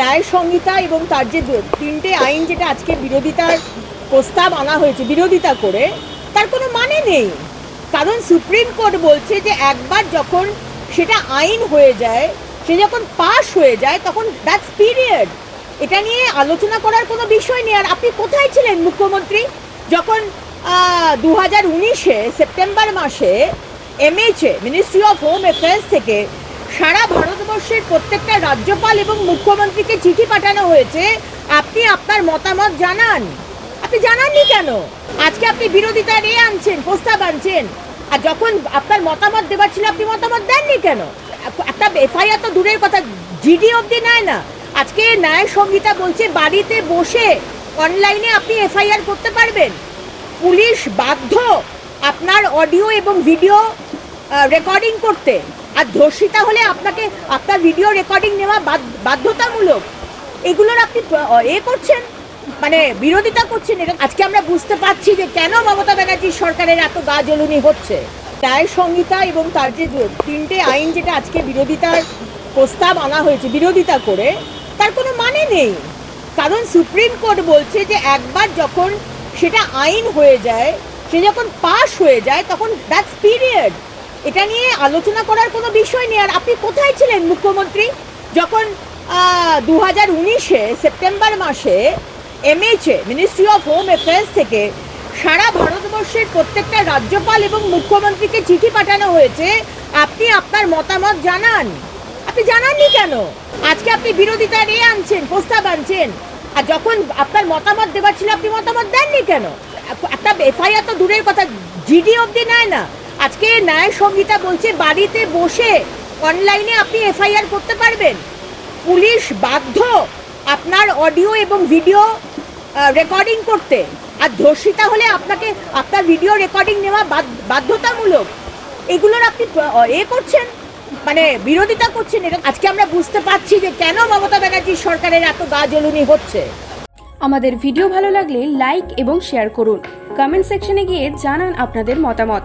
ন্যায় সংহিতা এবং তার যে তিনটে আইন যেটা আজকে বিরোধিতার প্রস্তাব আনা হয়েছে, বিরোধিতা করে, তার কোনো মানে নেই। কারণ সুপ্রিম কোর্ট বলছে যে একবার যখন সেটা আইন হয়ে যায়, সে যখন পাশ হয়ে যায়, তখন দ্যাটস পিরিয়ড এটা নিয়ে আলোচনা করার কোনো বিষয় নেই। আর আপনি কোথায় ছিলেন মুখ্যমন্ত্রী? যখন দু হাজার উনিশে, সেপ্টেম্বর মাসে MHA ministry of home affairs থেকে সারা ভারতবর্ষের প্রত্যেকটা রাজ্যপাল এবং মুখ্যমন্ত্রীকে চিঠি পাঠানো হয়েছে। আপনি আপনার মতামত জানান। আপনি জানাননি কেন? আজকে আপনি বিরোধিতা এ আনছেন, প্রস্তাব আনছেন। আর যখন আপনার মতামত দেবার ছিল, আপনি মতামত দেননি কেন? একটা এফআইআর তো দূরের কথা জিডি অবধি নেয় না। আজকে ন্যায় সংহিতা বলছে, বাড়িতে বসে অনলাইনে আপনি এফআইআর করতে পারবেন। পুলিশ বাধ্য আপনার অডিও এবং ভিডিও রেকর্ডিং করতে। আর ধর্ষিতা হলে আপনাকে, আপনার ভিডিও রেকর্ডিং নেওয়া বাধ্যতামূলক। এগুলোর আপনি এ করছেন মানে বিরোধিতা করছেন এটা আজকে আমরা বুঝতে পারছি যে কেন মমতা ব্যানার্জির সরকারের এত গা জ্বলুনি হচ্ছে। ন্যায় সংহিতা এবং তার যে তিনটে আইন যেটা আজকে বিরোধিতার প্রস্তাব আনা হয়েছে, বিরোধিতা করে, তার কোনো মানে নেই। কারণ সুপ্রিম কোর্ট বলছে যে একবার যখন সেটা আইন হয়ে যায়, সে যখন পাশ হয়ে যায়, তখন দ্যাটস পিরিয়ড এটা নিয়ে আলোচনা করার কোনো বিষয় নেই। আর আপনি কোথায় ছিলেন মুখ্যমন্ত্রী? যখন দু হাজার উনিশে সেপ্টেম্বর মাসে MHA ministry of home affairs থেকে সারা ভারতবর্ষের প্রত্যেকটা রাজ্যপাল এবং মুখ্যমন্ত্রীকে চিঠি পাঠানো হয়েছে, আপনি আপনার মতামত জানান। আপনি জানাননি কেন? আজকে আপনি বিরোধিতা এ আনছেন, প্রস্তাব আনছেন। আর যখন আপনার মতামত দেওয়ার ছিল, আপনি মতামত দেননি কেন? একটা এফআইআর তো দূরের কথা জিডি অবধি নেয় না। আজকে ন্যায় সংহিতা বলছে বাড়িতে বসে অনলাইনে আপনি এফআইআর করতে পারবেন। পুলিশ বাধ্য আপনার অডিও এবং ভিডিও রেকর্ডিং করতে। আর ধর্ষিতা হলে আপনাকে, আপনার ভিডিও রেকর্ডিং নেওয়া বাধ্যতামূলক। এগুলোর আপনি এ করছেন মানে বিরোধিতা করছেন। এটা আজকে আমরা বুঝতে পারছি যে কেন মমতা ব্যানার্জির সরকারের এত গা জ্বলুনি হচ্ছে। আমাদের ভিডিও ভালো লাগলে লাইক এবং শেয়ার করুন। কমেন্ট সেকশনে গিয়ে জানান আপনাদের মতামত।